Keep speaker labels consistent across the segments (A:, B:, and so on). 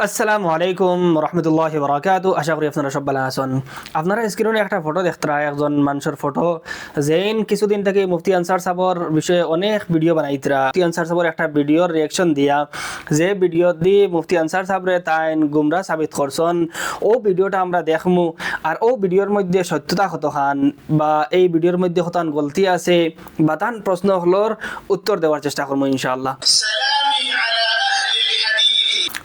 A: আসসালামু আলাইকুম রহমতুল্লাহ বরাকাতু। আশা করি আপনারা সব ভালো আছেন। আপনারা স্ক্রিনে একটা ফটো দেখতে একজন মানুষের ফটো যেইন কিছুদিন থেকে মুফতি আনসার সাবর বিষয়ে অনেক ভিডিও বানাইতরা মুফতি আনসার সাবর একটা ভিডিওর রিয়াকশন দিয়া, যে ভিডিও দি মুফতি আনসার সাবরে তাইন গুমরা সাবিত করছেন। ও ভিডিওটা আমরা দেখমু, আর ও ভিডিওর মধ্যে সত্যতা কতখান, বা এই ভিডিওর মধ্যে কতখান গলতি আছে, বা তান প্রশ্ন হলোর উত্তর দেওয়ার চেষ্টা করব ইনশাআল্লাহ।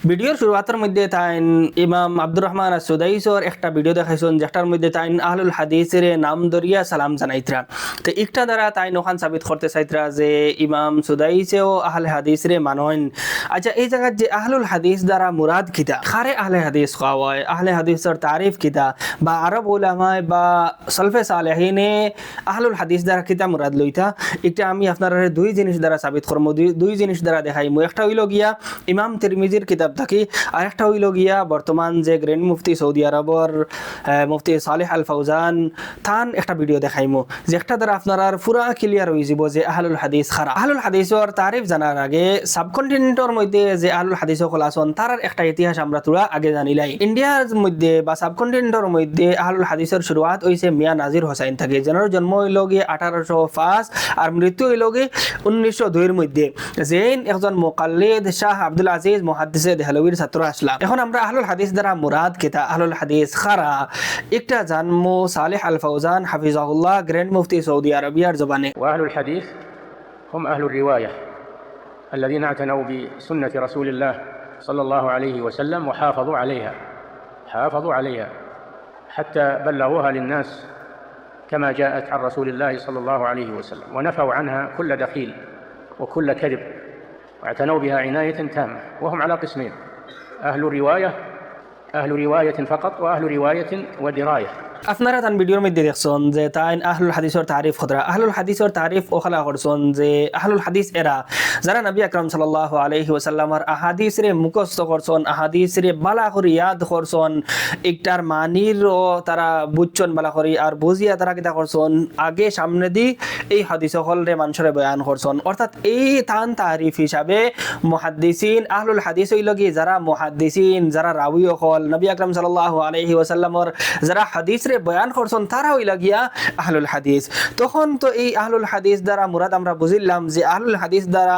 A: ভিডিওর শুরুয়াতের মধ্যে তাইন ইমাম আব্দুর রহমান সুদাইসর একটা ভিডিও দেখাইছেন, যেটার মধ্যে তাইন আহলুল হাদিসের নাম দরিয়া সালাম জানাইতরা। তো একটা দ্বারা তাইন ওখান সাবিত করতে চাইতরা যে ইমাম সুদাইসেও আহলে হাদিসরে মানন আচ্ছা এই জায়গায় যে আহলুল হাদিস দ্বারা মুরাদ কিতা? খারে আহলে হাদিস খাওয়া হয়? আহলে হাদিসের তারিফ কিতা? বা আরব ওলামায় বা সলফে সালেহিনে আহলুল হাদিস দ্বারা কিতা মুরাদ লইতা? এটা আমি আপনার দুই জিনিস দ্বারা সাবিত দুই দুই জিনিস দ্বারা দেখাইমু। একটা হইল গিয়া ইমাম তিরমিজির কিতাব থাকি। আর একটা হইল গিয়া বর্তমান যে গ্র্যান্ড মুফতি সৌদি আরবর মুফতি সালেহ আল ফাউজান থান একটা ভিডিও দেখাইমু, যে একটা দ্বারা আপনার পুরা ক্লিয়ার হয়ে যাব যে আহলুল হাদিস খারা আহলুল হাদিসর তারিফ জানার আগে সাবকন্টিনেন্টের মধ্যে যে আহলুল হাদিস সকল আসন তার একটা ইতিহাস আমরা তোরা আগে জানিলাই ইন্ডিয়ার মধ্যে বা সাবকন্টিনেন্টের মধ্যে আহলুল হাদিসের শুরুয়াত হয়েছে মিয়া নাজির হোসাইন থাকে, যেনার জন্ম হইল গিয়ে আঠারোশো পাঁচ আর মৃত্যু হইল গিয়ে উনিশশো দুইয়ের মধ্যে। জেন একজন মোকাল্লিদ শাহ আব্দুল আজিজ মহাদিসে দেহলবির ছাত্র আসলাম এখন আমরা আহলুল হাদিস দ্বারা মুরাদ কেতা আহলুল হাদিস খারা একটা জানমু সালেহ আল ফৌজান হাফিজাহুল্লাহ গ্র্যান্ড মুফতি সৌদি আরবিয়ার জবানে
B: وأهل الحديث هم أهل الرواية الذين اعتنوا بسنة رسول الله صلى الله عليه وسلم وحافظوا عليها حافظوا عليها حتى بلغوها للناس كما جاءت عن رسول الله صلى الله عليه وسلم ونفوا عنها كل دخيل وكل كذب واعتنوا بها عناية تامة وهم على قسمين أهل رواية أهل رواية فقط وأهل رواية ودراية.
A: আপনারা তান ভিডিওর মধ্যে দেখছেন যে তাই আহলুল হাদিসর তারিফ খতরা আহলুল হাদিসর তারিফ ওখালা করছেন যে আহলুল হাদিস এরা যারা নবী আকরাম সাল্লাল্লাহু আলাইহি ওয়াসাল্লামর আহাদিস রে মুখস্থ করছেন আহাদিস রে বালা করে ইয়াদ করছেন একটার মানির ও তারা বুঝছেন বালা করে আর বুঝিয়া তারা কিতা করছেন আগে সামনে দি এই হাদিস সকল রে মানুষের বয়ান করছেন অর্থাৎ এই তান তারিফ হিসাবে মুহাদ্দিসিন, আহলুল হাদিস হইল কি যারা মুহাদ্দিসিন যারা রাবি হল নবী আকরাম সাল্লাল্লাহু আলাইহি ওয়াসাল্লামর যারা হাদিস রে বয়ান করছেন, তারা হইলা গিয়া আহলুল হাদিস। তখন তো এই আহলুল হাদিস দ্বারা মুরাদ আমরা বুঝিলাম যে আহলুল হাদিস দ্বারা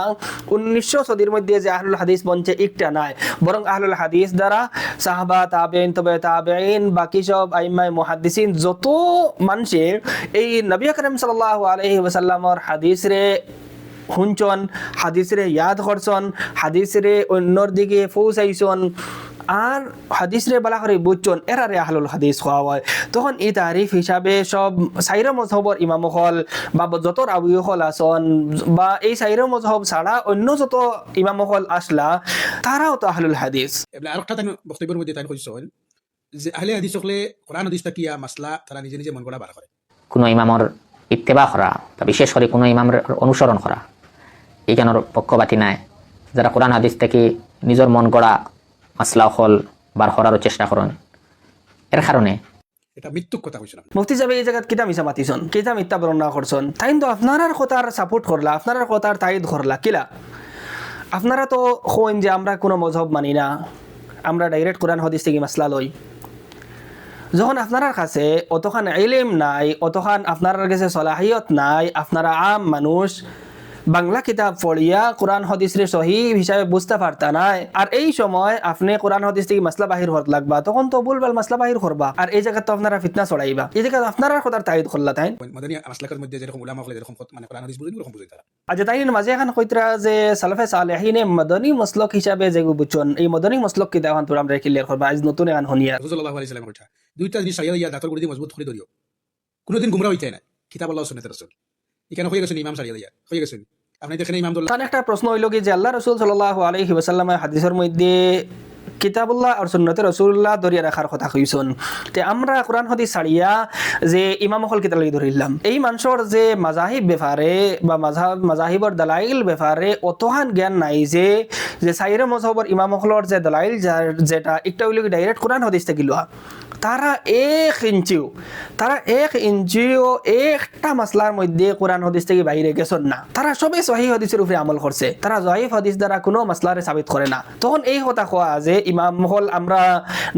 A: উনিশশো সদির মধ্যে যে আহলুল হাদিস বঞ্চে একটা নাই, বরং আহলুল হাদিস দ্বারা সাহাবা তাবেইন তবে তাবেইন বাকি সব আইমাই মুহাদ্দিসিন যত মানুষে এই নবী করিম সাল্লাল্লাহু আলাইহি ওয়াসাল্লামর হাদিস রে শুনছন হাদিসরে ইয়াদ করছন হাদিসরে অন্যর দিকে পৌঁছাইছন আর হাদিসরে বালা করে বুঝছন এরারে আহলুল হাদিস খাওয়া হয়। তখন এই তারিফ হিসাবে সব সাইর মজহবর ইমাম হল বা যত রাবি হল আসন বা এই সাইর মজহব ছাড়া অন্য যত ইমাম হল আসলা তারাও তো আহলুল হাদিস।
C: আরেকটা তাই বক্তব্যের মধ্যে তাই কৈছিল যে আহলে হাদিস সকলে কোরআন হাদিস কিয়া মাসলা তারা নিজে নিজে মন করা বার করে।
D: কোনো ইমামৰ ইত্তেবা কৰা বা বিশেষ কৰি কোনো ইমামৰ অনুসৰণ কৰা এইখানৰ পক্ষপাতি নাই। যারা কোরআন হাদিস থেকে নিজৰ মন গড়া মাসলা অকল বার করারও চেষ্টা করেন। এর কারণে
C: এটা কথা কৈছিলাম
A: মুফতি সাহেব এই জায়গাত কিতা মিছা মাতিছন? কিতা মিথ্যা বর্ণনা করছন তাই তো আপনার কথার সাপোর্ট করলা আপনার কথার তাইদ করলা কিলা? আপনারা তো হইন যে আমরা কোনো মজহব মানি না আমরা ডাইরেক্ট কোরআন হদিস থেকে মাসলা লই। যখন আপনার কাছে অতখান ইলিম নাই অতখান আপনার কাছে সলাহিয়ত নাই আপনারা আম মানুষ বাংলা কিতাব পড়িয়া কোরআন হদিসরে সহি হিসাবে বুঝতে পারতা নাই। আর এই সময় আপনি কোরআন হদিস থেকে মাসলা বাহির হত লাগবা। তখন তো ভুলভাল মাসলা বাহির করবা আর এই জায়গায় তো আপনারা ফিতনা চড়াইবা এই জায়গায় আপনারা কথার তাইদ করলা তাই
C: মাসলাকের মধ্যে যেরকম উলামা হলে যেরকম মানে কোরআন হাদিস বুঝেন ওরকম বুঝে
A: আজ তাই মাঝে এখন কইতরা যে সালফে সালেহিনে মদনী মসলক হিসাবে যে বুঝছন এই মদনী মসলক কি দেওয়ান তোর আমরা ক্লিয়ার করবা আজ নতুন এখন হনিয়া
C: রসুল্লাহ আলি সাল্লামের কথা। দুইটা জিনিস সাইয়া ইয়া দাঁতর করে মজবুত করে ধরিও কোনোদিন গুমরা হইতে না কিতাব আল্লাহ সুন্নাত রসুল এখানে হয়ে গেছেন ইমাম সারিয়া দিয়া হয়ে গেছেন আপনি দেখেন
A: ইমামদুল্লাহ। একটা প্রশ্ন হইল কি যে আল্লাহ রসুল সাল্লাহ আলহি ওসাল্লামের হাদিসের মধ্যে কিতাবুল্লাহ আর সুন্নতে রসুল্লাহ দরিয়া রাখার কথা কইছন তে আমরা কোরআন হাদিস ছাড়িয়া যে ইমাম হল কিতাব লাগি ধরিলাম এই মানুষের যে মাজাহিব ব্যাপারে বা মাঝাব মাজাহিবর দালাইল ব্যাপারে অতহান জ্ঞান নাই যে যে সাইরে মজহবর ইমাম হলর যে দালাইল যার- যেটা একটা হইল ডাইরেক্ট কোরআন হাদিস থেকে লোয়া তারা এক ইঞ্চিও তারা এক ইঞ্চিও একটা মাসলার মধ্যে কোরআন হাদিস থেকে বাইরে গেছেন না। তারা সবে সহি হাদিসের উপরে আমল করছে তারা জয়ীফ হাদিস দ্বারা কোনো মাসলারে সাবিত করে না। তখন এই কথা কোয়া যে ইমাম হল আমরা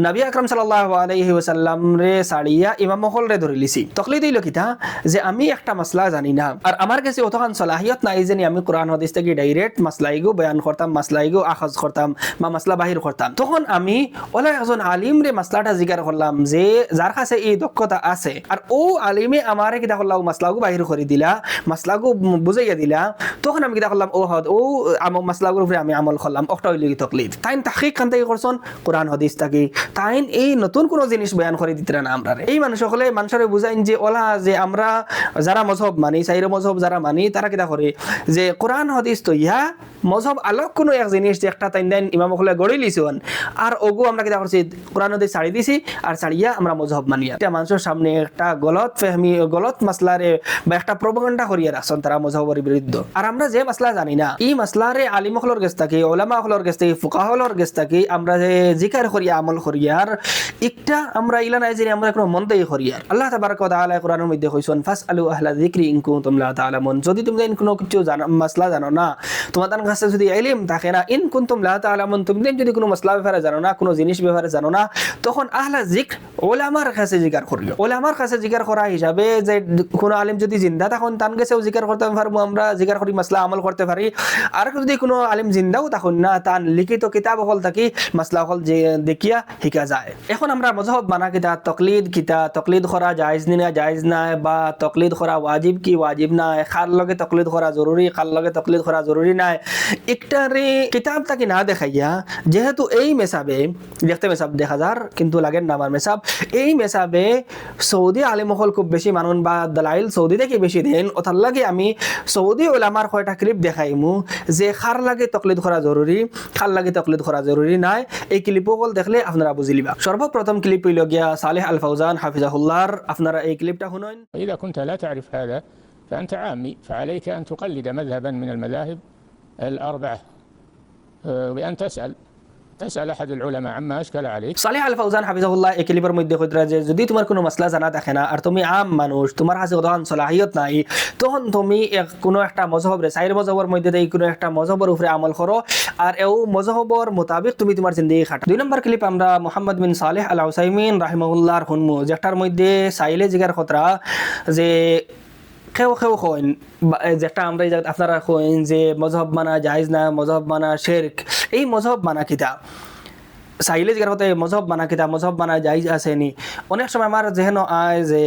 A: নবী আকরাম সাল্লাহ আলাইহি ওসাল্লাম রে সাড়িয়া ইমাম হল রে ধরে লিছি। তকলিদ হইল কিতা যে আমি একটা মাসলা জানি না। আর আমার কাছে অতখান সলাহিয়ত নাই যে আমি কোরআন হাদিস থেকে ডাইরেক্ট মাসলাইগো বয়ান করতাম মাসলাইগো আখাজ করতাম বা মাসলা বাহির করতাম। তখন আমি ওলা একজন আলিম রে মাসলাটা জিকার করলাম যে যার কাছে এই দক্ষতা আছে, আর ও আলিমে আমারে কিতা করলাম মাসলাগো বাহির করে দিলা মাসলাগো বুঝাইয়া দিলা। তখন আমি কিতা করলাম, ও হদ, ও মাসলাগুলোর উপরে আমি আমল করলাম, অক্টা হইল কি তকলিদ তাইন তাহিক খান থেকে করছন, কোরআন, হাদিস থাকি তাইন এই নতুন কোনো জিনিস বয়ান করে দিতে না আমরা এই মানুষ সকলে মানুষের বুঝাইন যে, ওলা, যে আমরা যারা মজহব মানি, চাইরে মজহব যারা মানি, তারা কিতা করে? যে, কোরআন, হাদিস, তো ইহা মজহব আলোক কোনো এক জিনিস যে একটা তাইন তাইন ইমাম সকলে গড়ি লিছন। আর ওগু আমরা কিতা করছি, কোরআন, হাদিস ছাড়ি দিছি, আর ছাড়িয়া আমরা মজহব মানিয়া এটা মানুষের সামনে একটা গলত ফেহমি, গলত মাসলারে বা একটা প্রবগণ্ডা করিয়া রাখছেন তারা মজহবর বিরুদ্ধে। আর আমরা যে মাসলা জানি না, এই মাসলারে আলিমসকলের গেছ থাকি ওলামা সকলের গেছ থাকি ফুকাহলের গেছ থাকি আমরা যে জিকার করিয়া আমল করিয়ার একটা আমরা ইলা নাই যে আমরা কোনো মন্দেই করিয়ার আল্লাহ তাবারক ওয়া তাআলা কোরআনের মধ্যে কইছেন ফাস আলু আহলা যিকরি ইন কুনতুম লা তাআলামুন যদি তুমি জানি কোনো কিছু জানো, মাসলা জানো না, তোমাদের কাছে যদি ইলম থাকে না, ইন কুনতুম লা তাআলামুন তুমি যদি কোনো মাসলা ব্যাপারে জানো না, কোনো জিনিস ব্যাপারে জানো না, তখন আহলা যিকর, ওলামার কাছে জিকার করিও ওলামার কাছে জিকার করা হিসাবে যে কোনো আলিম যদি জিন্দা তখন তান কাছেও জিকার করতে পারব, আমরা জিকার করি, মাসলা আমল করতে পারি। আর যদি কোনো আলিম জিন্দাও তখন না তান লিখিত কিতাব হল থাকি মাসলা হল যে দেখিয়া শিকা যায়। এখন আমরা মজহব মানা কিতা, তকলিদ কিতা, তকলিদ করা জায়েজ নি না জায়েজ নাই, বা তকলিদ করা ওয়াজিব কি ওয়াজিব নাই খার লগে তকলিদ করা জরুরি খার লগে তকলিদ করা জরুরি নাই একটারে কিতাব তাকে না দেখাইয়া, যেহেতু এই মেসাবে দেখতে মেসাব দেখা যার কিন্তু লাগেন না আমার মেসাব এই মেসাবে সৌদি আলিমহল খুব বেশি মানুন বা দালাইল সৌদি থেকে বেশি দেন ওটার লাগে আমি সৌদি ওলামার কয়টা ক্লিপ দেখাইমু, যে খার লাগে তকলিদ করা জরুরি খার লাগে তকলিদ করা জরুরি নাই এই ক্লিপসকল দেখলে আপনারা বুঝি লিবা সর্বপ্রথম ক্লিপ হইল গিয়া সালেহ আল ফাউজান হাফিজাহুল্লাহর আপনারা এই ক্লিপটা শুনুন
B: وإذا كنت لا تعرف هذا فأنت عامي فعليك أن تقلد مذهبا من المذاهب الأربعة آه، بأن تسأل تسأل أحد العلماء عما أشكل عليك
A: সালেহ আল ফাউজান হাফিজাহুল্লাহ এই ক্লিপের মধ্যে কইতরা যে যদি তোমার কোনো মাসলা জানা থাকে না আর তুমি আম মানুষ তোমার কাছে উদাহরণ সলাহিয়ত নাই তখন তুমি এক- কোনো একটা মজহবরে সাইর মজহবর মধ্যে দিয়ে কোনো একটা মজহবর উপরে আমল করো আর এও মজহবর মোতাবেক তুমি তোমার জিন্দগি খাটো দুই নম্বর ক্লিপ আমরা মোহাম্মদ বিন সালেহ আল হুসাইমিন রাহিমাহুল্লাহর হুনমু যেটার মধ্যে সাইলে জিগার খতরা যে খেও খেও কইন বা- এই যেটা আমরা এই যে আপনারা কইন যে মজহব মানা জায়েজ না মজহব মানা শেরক এই মজহব মানা কিতা চাইলে জিগার কথা মজহব মানা কিতা মজহব মানা জাইজ আসেনি অনেক সময় আমার যেহেন আয় যে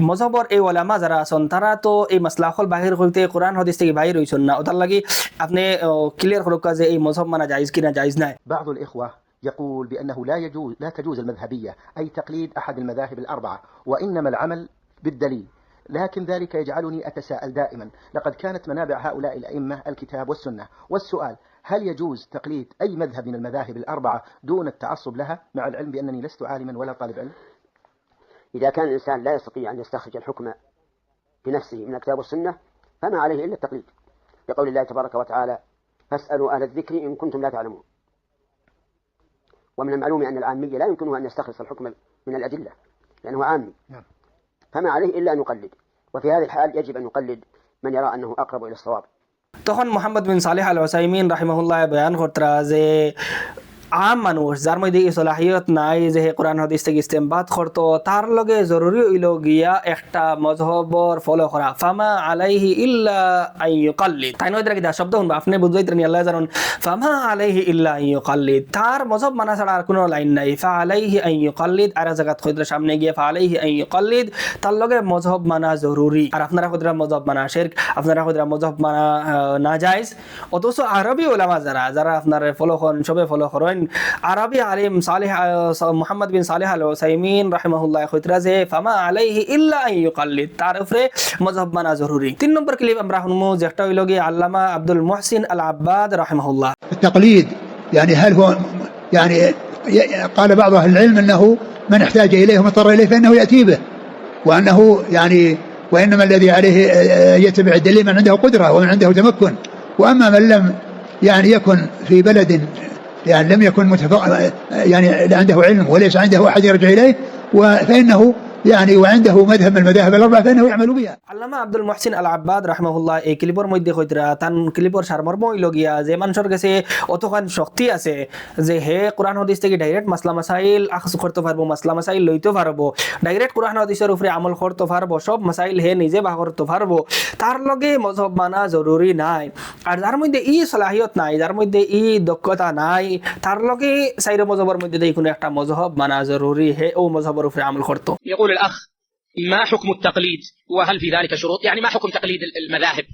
A: মজহবর এই ওলামা যারা আছেন তারা তো এই মাসলাখল বাহির হইতে কোরআন হদিস থেকে বাহির হইছেন না ওটার লাগি আপনি ক্লিয়ার করুক যে এই মজহব মানা জাইজ কিনা জাইজ নাই
E: بعض الإخوة يقول بأنه لا يجوز لا تجوز المذهبية أي تقليد أحد المذاهب الأربعة وإنما العمل بالدليل لكن ذلك يجعلني أتساءل دائما. لقد كانت منابع هؤلاء الأئمة الكتاب والسنة. والسؤال هل يجوز تقليد أي مذهب من المذاهب الأربعة دون التعصب لها؟ مع العلم بأنني لست عالما ولا طالب علم.
F: إذا كان الإنسان لا يستطيع أن يستخرج الحكم بنفسه من الكتاب والسنة فما عليه إلا التقليد. لقول الله تبارك وتعالى فاسألوا أهل الذكر إن كنتم لا تعلمون. ومن المعلوم أن العامي لا يمكنه أن يستخلص الحكم من الأدلة لأنه عامي.
C: نعم.
F: فما عليه إلا أن يقلد وفي هذه الحال يجب أن يقلد من يرى أنه أقرب إلى الصواب
A: তখন মোহাম্মদ বিন সালেহ আল ওসাইমিন রাহিমাহুল্লাহ বয়ান করতরা যে আম মানুষ যার মধ্যে এই সলাহিয়ত নাই, যে হে কোরআন হাদিস থেকে ইস্তেমবাদ করতো তার লগে জরুরি হইল গিয়া একটা মজহবর ফলো করা ফামা আলাইহি ইল্লা আইয়ুকাল্লিদ তাই নয় কি শব্দ শুনবা, আপনি বুঝাইতে নি? আল্লাহ জানুন, ফামা আলাইহি ইল্লা আইয়ুকাল্লিদ তার মজহব মানা ছাড়া আর কোনো লাইন নাই। ফা আলাইহি আইয়ুকাল্লিদ আর জায়গাত খৈদরা সামনে গিয়ে ফা আলাইহি আইয়ুকাল্লিদ তার লগে মজহব মানা জরুরি আর আপনারা খৈদরা মজহব মানা শিরক আপনারা খৈদরা মজহব মানা না অথচ আরবি ওলামা যারা যারা আপনার ফলো করেন সবে ফলো করেন আরবি আলিম সালেহ মোহাম্মদ বিন সালেহ আল সাইমিন রাহিমাহুল্লাহ খৈতরা যে ফামা আলাইহি ইল্লা আন ইউকাল্লিদ তার উপরে মজহব মানা জরুরি তিন নম্বর ক্লিপ আমরা শুনমু যেটা হইল গিয়ে আল্লামা আব্দুল মুহসিন আল আব্বাদ রাহিমাহুল্লাহ
G: التقليد يعني هل هو يعني ي- قال بعض اهل العلم انه من احتاج اليه ومضطر اليه فانه ياتي به وانه يعني وانما الذي عليه آه، يتبع الدليل من عنده قدره ومن عنده تمكن واما من لم يعني يكن في بلد لأن لم يكن متفق يعني عنده علم وليس عنده أحد يرجع إليه فإنه يعني وعنده مذهب من المذاهب الأربعة فإنه يعمل بها
A: আল্লামা আব্দুল মহসিন আল আব্বাদ রাহমাহুল্লাহ এই ক্লিপর মধ্যে কইতরা তান ক্লিপর সারমর্ম হইল গিয়া যে মানুষের কাছে অতখান শক্তি আছে যে হে কোরআন হাদিস থেকে ডাইরেক্ট মাসলা মাসাইল আখস করতে পারবো মাসলা মাসাইল লইতে পারবো ডাইরেক্ট কোরআন হাদিসের উপরে আমল করতে পারবো সব মাসাইল হে নিজে বাহ করতে পারবো তার লগে মজহব মানা জরুরি নাই আর যার মধ্যে ই সলাহিয়ত নাই যার মধ্যে ই দক্ষতা নাই তার লগে সাইরে মজহবের মধ্যে দিয়ে কোনো একটা মজহব মানা জরুরি হে ও মজহবের উপরে আমল করতো
H: يقول الأخ ما حكم التقليد؟ وهل في ذلك شروط؟ يعني ما حكم تقليد المذاهب؟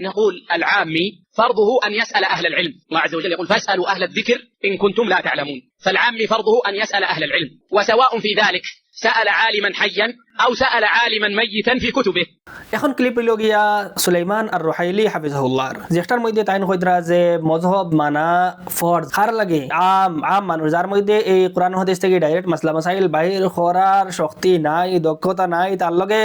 H: نقول العامي فرضه أن يسأل أهل العلم. الله عز وجل يقول فاسألوا أهل الذكر إن كنتم لا تعلمون. فالعامي فرضه أن يسأل أهل العلم. وسواء في ذلك سأل عالما حيا أو سأل عالما ميتا في كتبه
A: এখন ক্লিপ হইল গিয়া সুলাইমান আর রোহাইলি হাফিজাহুল্লাহর যেটার মধ্যে তাইন কইদরা যে মজহব মানা ফরজ হার লাগে আম আম মানুষ যার মধ্যে এই কোরআন হাদিস থেকে ডাইরেক্ট মাসলা মাসাইল বাহির করার শক্তি নাই দক্ষতা নাই তার লগে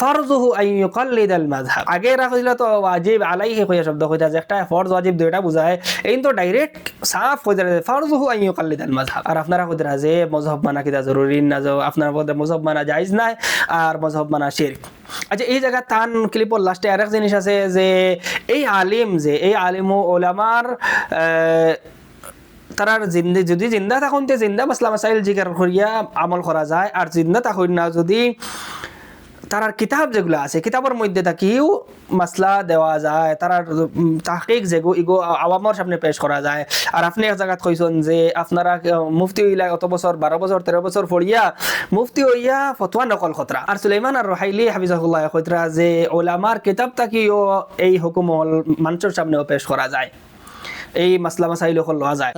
A: ফারজুহু আন ইউকাল্লিদ আল মাযহাব। আগে রাখছিল তো ওয়াজিব আলাইহি কইয়া শব্দ কইতা যে একটা ফরজ ওয়াজিব দুইটা বুঝায়। এই তো ডাইরেক্ট সাফ কইতা ফারজুহু আন ইউকাল্লিদ আল মাযহাব। আর আপনারা কইতা যে মজহব মানা কিতা জরুরি না যে আপনার মধ্যে মজহব মানা জায়েজ নাই আর মজহব মানা শিরক। আচ্ছা এই জায়গা তান ক্লিপর লাস্টে আরেক জিনিস আছে যে এই আলিম যে, এই আলিম ও ওলামার তারার জিন্দে, যদি জিন্দা থাকুন তে জিন্দা মাসলা মাসাইল জিকার করিয়া আমল করা যায়। আর জিন্দা থাকুন না যদি তারার কিতাব যেগুলো আছে কিতাবের মধ্যে তাকিও মাসলা দেওয়া যায় তারার তাহকিক যেগু ইগো আওয়ামর সামনে পেশ করা যায়। আর আপনি এক জায়গাত কইছেন যে আপনারা মুফতি হইলা অত বছর বারো বছর তেরো বছর পড়িয়া মুফতি হইয়া ফতোয়া নকল খতরা আর সুলাইমান আর রহাইলি হাফিজাহুল্লাহ খতরা যে ওলামার কিতাব তাকিও এই হুকুম মানুষের সামনেও পেশ করা যায়। এই মাসলা মাসাইল লওয়া যায়।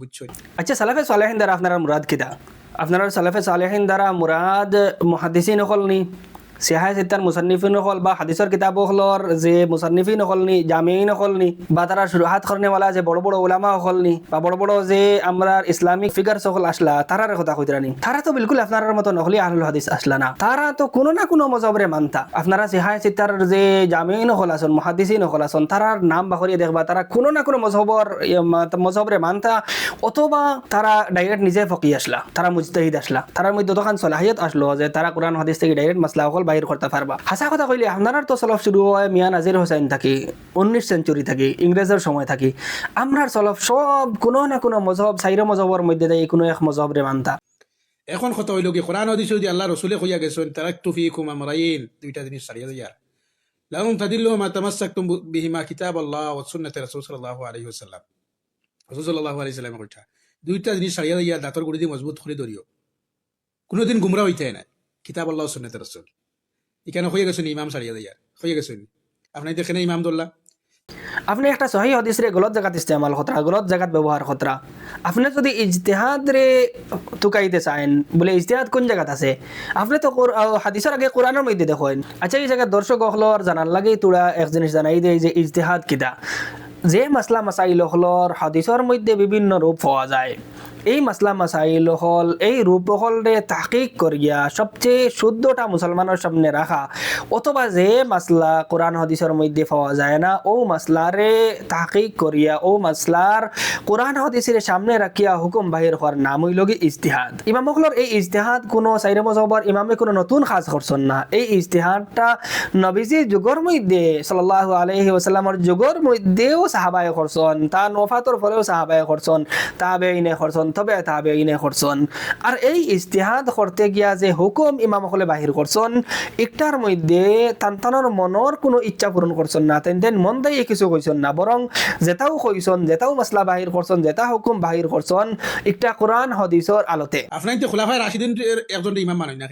C: বুঝছ?
A: আচ্ছা সালাফে সালেহিন দ্বারা আপনারা মুরাদ কিতা? আপনারা সালাফে সালেহিন দ্বারা মুরাদ মহাদিসিন হল নি? সিহাই সিত্তার মুসান্নিফিন হল বা হাদিসর কিতাব হলর যে মুসান্নিফিন হল নি, জামিন হল নি, বা তারা শুরুহাত করনেওয়ালা যে বড় বড় ওলামা হল নি, বা বড় বড় যে আমরা ইসলামিক ফিগার সকল আসলা তারার কথা কইতারানি তারা তো বিলকুল আপনার মতো নহলি আহলুল হাদিস আসলা না। তারা তো কোনো না কোনো মজবরে মানতা। আপনারা সিহাই সিত্তার যে জামিন হল আসন মুহাদ্দিসিন হল আসন তারার নাম বাহরিয়ে দেখবা তারা কোনো না কোনো মজহবর ইয়ে মা- মজহবরে মানতা, অথবা তারা ডাইরেক্ট নিজে ফকি আসলা তারা মুজতাহিদ আসলা তারার মধ্যে তখন সলাহিয়ত আসলো যে তারা কোরআন হাদিস থেকে ডাইরেক্ট মাসলা অকল বাহির করতে পারবা হাসা কথা কইলে আপনার তো সলফ শুরু হয় মিয়া নাজির হোসেন থাকি উনিশ সেঞ্চুরি থাকি ইংরেজের সময় থাকি। আমরার সলফ সব কোনো না কোনো মজহব সাইর মজহবর মধ্যে দেয় কোনো এক মজহবরে মানতা।
C: এখন কথা হইল কি, কোরআন হাদিস যদি আল্লাহ রসুলে কইয়া গেছেন, তারাক্তু ফিকুম আমরাইন, দুইটা জিনিস সারিয়া দিয়ার লাউন তাদিল্লু মা তামাসসাকতুম বিহিমা কিতাব আল্লাহ ওয়া সুন্নাত রাসূল সাল্লাল্লাহু আলাইহি ওয়াসাল্লাম। রাসূল সাল্লাল্লাহু আলাইহি ওয়াসাল্লাম কইতা দুইটা জিনিস সারিয়া দিয়া দাঁতর গুড়ি দিয়ে মজবুত করে ধরিও। কোনোদিন গুমরা হইতে না কিতাব আল্লাহ সুন্নাত রাসূল। এখানে হয়ে গেছেন ইমাম সারিয়া দিয়ার হয়ে গেছেন। আপনি দেখেন ইমাম দোল্লা
A: আপনি একটা সহি হদিস রে গলত জায়গাত ইস্তেমাল খতরা, গলত জায়গাত ব্যবহার খতরা। আপনি যদি ইজতেহাদ রে তুকাইতে চান, বলে ইজতেহাদ কোন জায়গাত আছে? আপনি তো হাদিসের আগে কোরআনের মধ্যে দেখেন। আচ্ছা এই জায়গায় দর্শক হলর জানার লাগে তোরা এক জিনিস জানাই দেয় যে ইজতেহাদ কিতা যে মাসলা মাসাইল হলর হাদিসের মধ্যে বিভিন্ন রূপ পাওয়া যায়। এই মাসলা মাসাইল হল, এই রূপ হলরে তাকিক করিয়া সবচেয়ে শুদ্ধটা মুসলমানের সামনে রাখা অথবা যে মাসলা কোরআন হাদিসের মধ্যে পাওয়া যায় না ও মাসলারে তাকিক করিয়া ও মাসলার কোরআন হাদিসের সামনে রাখিয়া হুকুম বাহির হওয়ার নাম হইল কি ইজতিহাদ। ইমাম হলর এই ইজতিহাদ কোনো সাইরে মজহবর ইমামে কোনো নতুন কাজ করছেন না। এই ইজতিহাদটা নবীজি যুগর মধ্যে সাল্লাল্লাহু আলাইহি ওয়াসাল্লামর যুগর মধ্যেও সাহাবায়ে করছেন তা নফাতর পরেও সাহাবায়ে করছেন তাবেইনে করছেন তবে তাবেইনে করছেন আর এই ইজতিহাদ করতে গিয়া যে হুকুম ইমাম হলে বাহির করছেন একটার মধ্যে তান্তানোর মনের কোনো ইচ্ছা পূরণ করছেন না তেন তেন মন দিয়ে কিছু কইছেন না বরং যেটাও কইছেন যেটাও মশলা বাহির করছেন যেটা হুকুম বাহির করছেন একটা কোরআন হদিসর আলোতে।
C: আপনার খোলাফায় রাশিদিন একজন ইমাম মানেন না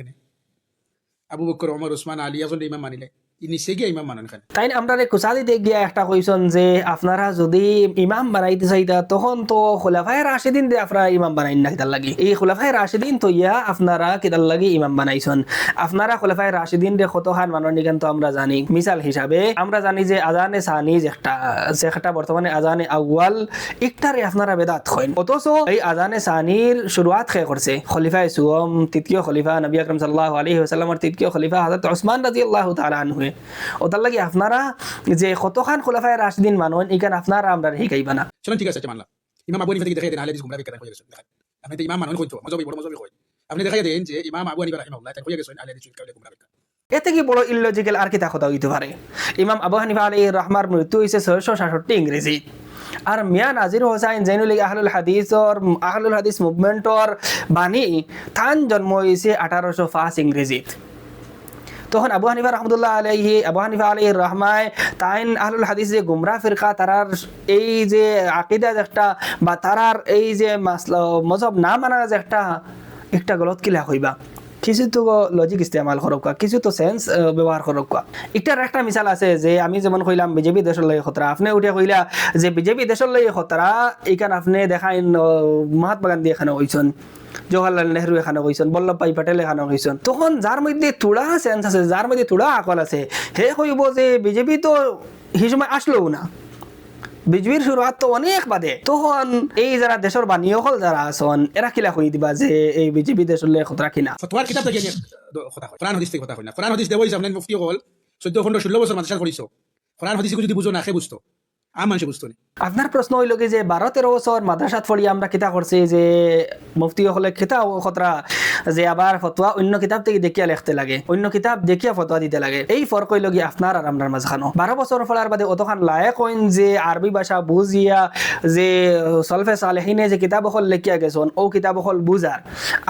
C: আবু বকর ওমর ওসমান আলী একজন ইমাম মানিলে। নিচে গিয়ে ইমাম মানেন এখানে
A: তাই আমরা কুচালি দেখ গিয়া একটা কইছেন যে আপনারা যদি ইমাম বানাইতে চাইতা, তখন তো খোলাফায় রাশিদিন দিয়ে আপনারা ইমাম বানাইন না কিতার লাগি। এই খোলাফায় রাশিদিন তো ইয়া আপনারা কিতার লাগি ইমাম বানাইছেন। আপনারা খোলাফায় রাশিদিন রে কতখান মানন নিকেন তো আমরা জানি। মিসাল হিসাবে আমরা জানি যে আজানে সানি যেটা যেটা বর্তমানে আজানে আউয়াল, একটারে আপনারা বেদাত হইন অথচ এই আজানে সানির শুরুয়াত খে করছে? খলিফায় সুগম তৃতীয় খলিফা নবী আকরম সাল্লাল্লাহু আলাইহি ওয়াসাল্লামের তৃতীয় খলিফা হযরত ওসমান রাদিয়াল্লাহু তাআলা আনহু ওটার লাগি আপনারা যে কতখান খোলাফায় রাশিদিন মানুন ইখান আপনারা আমরা শিকাইবা না।
C: চলেন ঠিক আছে আচ্ছা মানলাম। ইমাম আবু হানিফা থেকে দেখে দেন আহলে হাদিস গুমরা বিকার হয়ে গেছে আপনি তো ইমাম মানেন কইতো মজবি বড় মজবি কই আপনি দেখাই দেন যে ইমাম আবু হানিফা রাহিমাহুল্লাহ তাই হইয়া গেছেন আহলে হাদিস গুমরা ফিরকা
A: এতে কি বড় ইললজিক্যাল আর কিতা কথা হইতে পারে? ইমাম আবু হানিফা আলী রহমার মৃত্যু হয়েছে ছয়শো সাতষট্টি ইংরেজি। আর মিয়া নাজির হোসাইন জৈনুল আহলুল হাদিসর আহলুল হাদিস মুভমেন্টর বাণী থান জন্ম হয়েছে আঠারোশো পাঁচ ইংরেজিত। তখন আবু হানিফা রহমতুল্লাহ আলহি আবু হানিফা আলী রহমায় তাইন আহলুল হাদিস যে গুমরা ফিরকা, তারার এই যে আকিদা একটা বা তারার এই যে মজহব না মানা যে একটা একটা গলত কিলা হইবা। কিছু তো লজিক ইস্তেমাল করক কিছু তো সেন্স ব্যবহার করক একটার একটা মিসাল আছে যে আমি যেমন কইলাম, বিজেপি দেশের লই খতরা, আপনি উঠে কইলা যে বিজেপি দেশের লই খতরা, এইখান আপনি দেখাইন মহাত্মা গান্ধী এখানে হইছেন। জওয়াহরলাল নেহরু এখানে কইছেন বল্লভভাই প্যাটেল এখানে কইছেন। তখন যার মধ্যে থোড়া সেন্স আছে, যার মধ্যে থোড়া আকল আছে, হে কইব যে বিজেপি তো সেই সময় আসলো না। বিজেপির শুরুয়াত তো অনেক বাদে। তখন এই যারা দেশের বাণী হল যারা আছেন, এরা কিলা কই দিবা যে এই বিজেপি দেশের লই খতরা কিনা
C: ফতোয়ার কিতাব নিয়ে কথা হয় কোরআন হাদিস থেকে কথা হয় না। কোরআন হাদিস দেবো আপনার মুফতি হল চোদ্দ পনেরো ষোলো বছর মাদ্রাসা করিস কোরআন হাদিস যদি বুঝো না সে বুঝতো মানুষে বুঝতো না
A: আপনার প্রশ্ন হইল কি যে বারো তেরো বছর মাদ্রাসাত পড়ি আমরা কিতা করছি যে মুফতি হলে কিতা খতরা, যে আবার ফতোয়া অন্য কিতাব থেকে দেখিয়া লাগে, অন্য কিতাব দেখিয়া ফতোয়া দিতে লাগে। এই ফরক হইল কি আপনার আর মাঝখানো। বারো বছর ফলার বাদে অতখান লায়ক হইন যে আরবি ভাষা বুঝিয়া যে সলফে সালেহিনে যে কিতাব হল লেখিয়া ও কিতাব হল বুঝার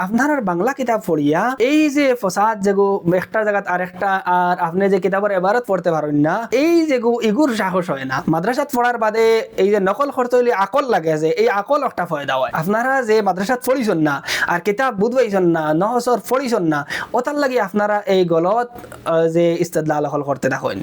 A: আপনার আর বাংলা কিতাব পড়িয়া এই যে ফসাদ যেগু একটা জায়গাত আর একটা আর আপনি যে কিতাবের এবারত পড়তে পারেন না, এই যেগু ইগুর সাহস হয় না। মাদ্রাসাত পড়ার বাদে এই যে নকল খরচ হইলে আকল লাগে যে, এই আকল একটা ফয়দা হয়। আপনারা যে মাদ্রাসাত পড়িছেন না, আর কিতাব বুধবাইছেন না নহসর পড়িছেন না ওটার লাগে আপনারা এই গলত যে যে ইস্তেদলাল হল করতে থাকেন।